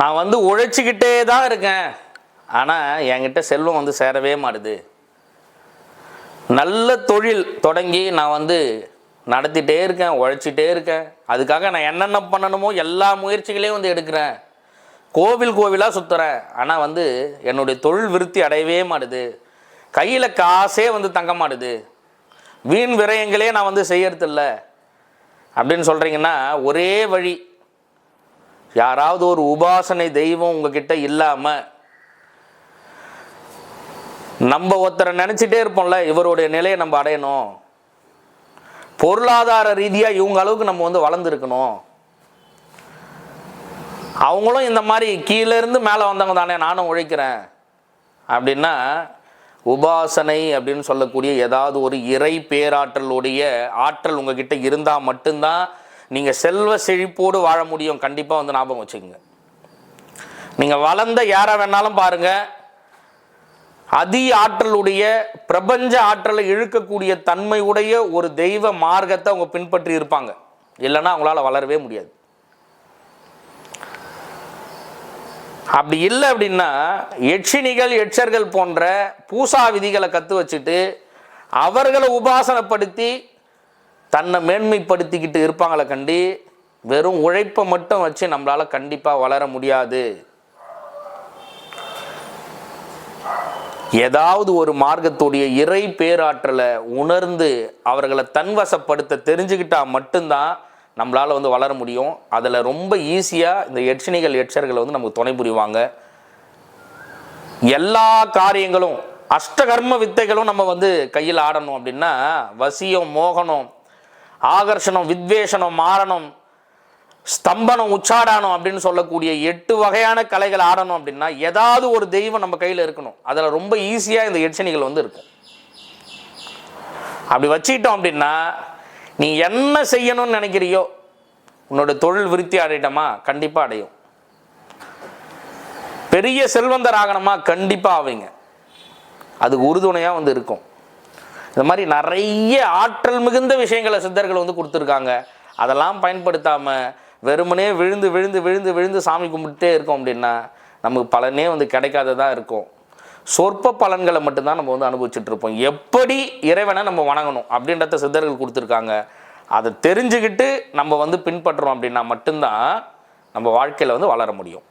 நான் வந்து உழைச்சிக்கிட்டே தான் இருக்கேன். ஆனால் என்கிட்ட செல்வம் வந்து சேரவே மாட்டுது. நல்ல தொழில் தொடங்கி நான் வந்து நடத்திட்டே இருக்கேன் உழைச்சிட்டே இருக்கேன். அதுக்காக நான் என்னென்ன பண்ணணுமோ எல்லா முயற்சிகளையும் வந்து எடுக்கிறேன். கோவில் கோவிலாக சுற்றுறேன் ஆனால் வந்து என்னுடைய தொழில் விருத்தி அடையவே மாட்டுது. கையில் காசே வந்து தங்க மாட்டுது. வீண் விரயங்களே நான் வந்து செய்யறதில்ல. அப்படின்னு சொல்கிறீங்கன்னா ஒரே வழி யாராவது ஒரு உபாசனை தெய்வம் உங்ககிட்ட இல்லாமல் நம்ம ஒருத்தரை நினச்சிட்டே இருப்போம்ல இவருடைய நிலையை நம்ம அடையணும். பொருளாதார ரீதியாக இவங்க அளவுக்கு நம்ம வந்து வளர்ந்துருக்கணும். அவங்களும் இந்த மாதிரி கீழே இருந்து மேலே வந்தவங்க தானே நானும் உழைக்கிறேன். அப்படின்னா உபாசனை அப்படின்னு சொல்லக்கூடிய ஏதாவது ஒரு இறை பேராற்றலுடைய ஆற்றல் உங்ககிட்ட இருந்தால் மட்டும்தான் நீங்கள் செல்வ செழிப்போடு வாழ முடியும். கண்டிப்பாக வந்து ஞாபகம் வச்சுக்கோங்க. நீங்கள் வளர்ந்த யாரை வேணாலும் பாருங்கள் அதி ஆற்றலுடைய பிரபஞ்ச ஆற்றலை இழுக்கக்கூடிய தன்மை உடைய ஒரு தெய்வ மார்க்கத்தை அவங்க பின்பற்றி இருப்பாங்க. இல்லைன்னா அவங்களால வளரவே முடியாது. அப்படி இல்லை அப்படின்னா எட்சினிகள் எட்சர்கள் போன்ற பூசா விதிகளை கற்று வச்சுட்டு அவர்களை உபாசனப்படுத்தி தன்னை மேன்மைப்படுத்திக்கிட்டு இருப்பாங்களே கண்டி வெறும் உழைப்பை மட்டும் வச்சு நம்மளால் கண்டிப்பாக வளர முடியாது. ஏதாவது ஒரு மார்க்கத்துடைய இறை பேராற்றலை உணர்ந்து அவர்களை தன்வசப்படுத்த தெரிஞ்சுக்கிட்டால் மட்டும்தான் நம்மளால் வந்து வளர முடியும். அதில் ரொம்ப ஈஸியாக இந்த எட்சணிகள் எட்சர்கள் வந்து நமக்கு துணை புரிவாங்க. எல்லா காரியங்களும் அஷ்டகர்ம வித்தைகளும் நம்ம வந்து கையில் ஆடணும் அப்படின்னா வசியம் மோகனம் ஆகர்ஷணம் வித்வேஷனம் மாறணும் ஸ்தம்பனம் உச்சாடானம் அப்படின்னு சொல்லக்கூடிய எட்டு வகையான கலைகள் ஆடணும் அப்படின்னா ஏதாவது ஒரு தெய்வம் நம்ம கையில் இருக்கணும். அதில் ரொம்ப ஈஸியாக இந்த எட்சணிகள் வந்து இருக்கும். அப்படி வச்சுக்கிட்டோம் அப்படின்னா நீ என்ன செய்யணும்னு நினைக்கிறியோ உன்னோட தொழில் விருத்தி அடையிட்டமா? கண்டிப்பாக அடையும். பெரிய செல்வந்தர் ஆகணுமா? கண்டிப்பாக ஆவீங்க. அது உறுதுணையாக வந்து இருக்கும். இந்த மாதிரி நிறைய ஆற்றல் மிகுந்த விஷயங்களை சித்தர்கள் வந்து கொடுத்துருக்காங்க. அதெல்லாம் பயன்படுத்தாமல் வெறுமனே விழுந்து விழுந்து விழுந்து விழுந்து சாமி கும்பிட்டுட்டே இருக்கோம் அப்படின்னா நமக்கு பலனே வந்து கிடைக்காததாக இருக்கும். சொற்ப பலன்களை மட்டும்தான் நம்ம வந்து அனுபவிச்சுட்டு இருப்போம். எப்படி இறைவனை நம்ம வணங்கணும் அப்படின்றத சித்தர்கள் கொடுத்துருக்காங்க. அதை தெரிஞ்சுக்கிட்டு நம்ம வந்து பின்பற்றுறோம் அப்படின்னா மட்டும்தான் நம்ம வாழ்க்கையில் வந்து வளர முடியும்.